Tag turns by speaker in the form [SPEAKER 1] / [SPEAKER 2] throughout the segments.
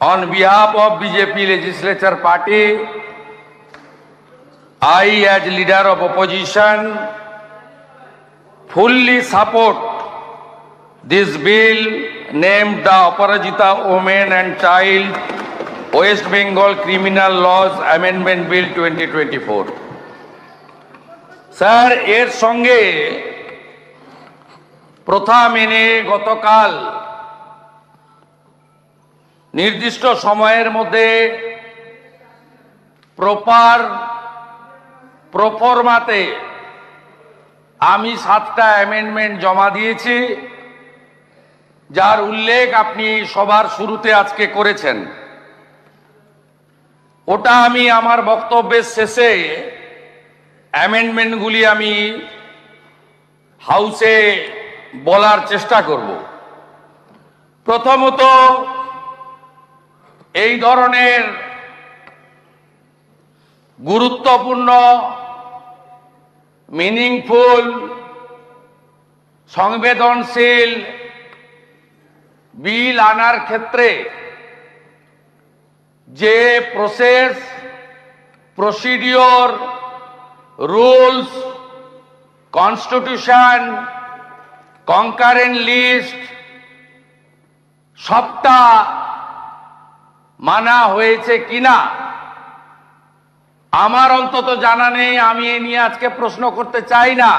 [SPEAKER 1] On behalf of BJP Legislature Party, I, as leader of opposition, fully support this bill named the Aparajita Women and Child West Bengal Criminal Laws Amendment Bill 2024. Sir এর সঙ্গে প্রথা মেনে গতকাল নির্দিষ্ট সময়ের মধ্যে proper প্রফরমাতে আমি সাতটা অ্যামেন্ডমেন্ট জমা দিয়েছি, যার উল্লেখ আপনি সবার শুরুতে আজকে করেছেন। ওটা আমি আমার বক্তব্যের শেষে অ্যামেন্ডমেন্টগুলি আমি হাউসে বলার চেষ্টা করব। প্রথমত এই ধরনের গুরুত্বপূর্ণ মিনিংফুল সংবেদনশীল বিল আনার ক্ষেত্রে যে process procedure rules constitution concurrent list সবটা মানা হয়েছে কিনা? আমার অন্তত জানা নেই, আমি এ নিয়ে আজকে প্রশ্ন করতে চাই না।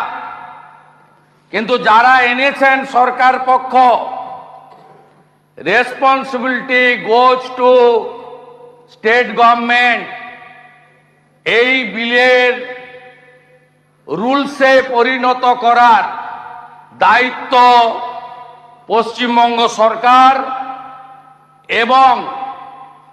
[SPEAKER 1] কিন্তু যারা এনেছেন সরকার পক্ষ responsibility goes to state government এই বিলের রুলসে পরিণত করার দায়িত্ব পশ্চিমবঙ্গ সরকার এবং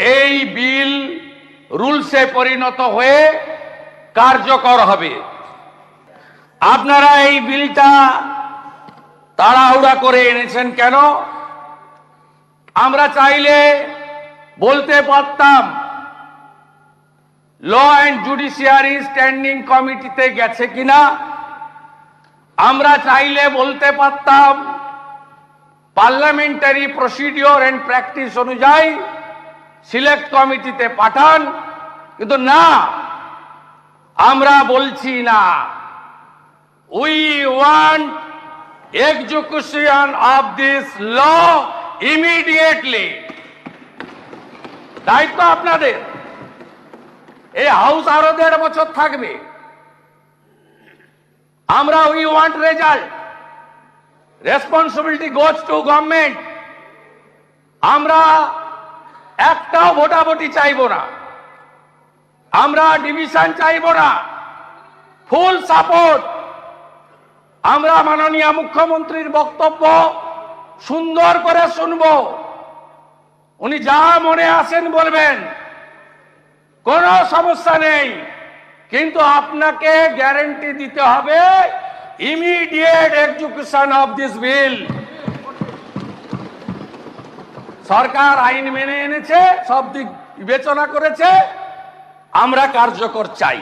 [SPEAKER 1] এই বিল রুলসে পরিণত হয়ে কার্যকর হবে। আপনারা এই বিলটা তাড়াহুড়া করে এনেছেন কেন? আমরা চাইলে বলতে পারতাম, ল অ্যান্ড জুডিশিয়ারি স্ট্যান্ডিং কমিটিতে গেছে কিনা। আমরা চাইলে বলতে পারতাম, পার্লামেন্টারি প্রসিডিওর অ্যান্ড প্র্যাকটিস অনুযায়ী সিলেক্ট কমিটিতে পাঠান, কিন্তু না, আমরা বলছি না। We want execution of this law immediately দায়িত্ব আপনাদের। এই হাউস আরও দেড় বছর থাকবে। আমরা we want result responsibility goes to government আমরা একটাও ভোটাভুটি চাইব না। আমরা ডিভিশন চাইব না। Full support. আমরা মাননীয় মুখ্যমন্ত্রীর বক্তব্য সুন্দর করে শুনব। উনি যা মনে আসেন বলবেন। কোনো সমস্যা নেই। কিন্তু আপনাকে গ্যারেন্টি দিতে হবে immediate execution of this bill সরকার আইন মেনে এনেছে সব দিক বিবেচনা করেছে আমরা কার্যকর চাই।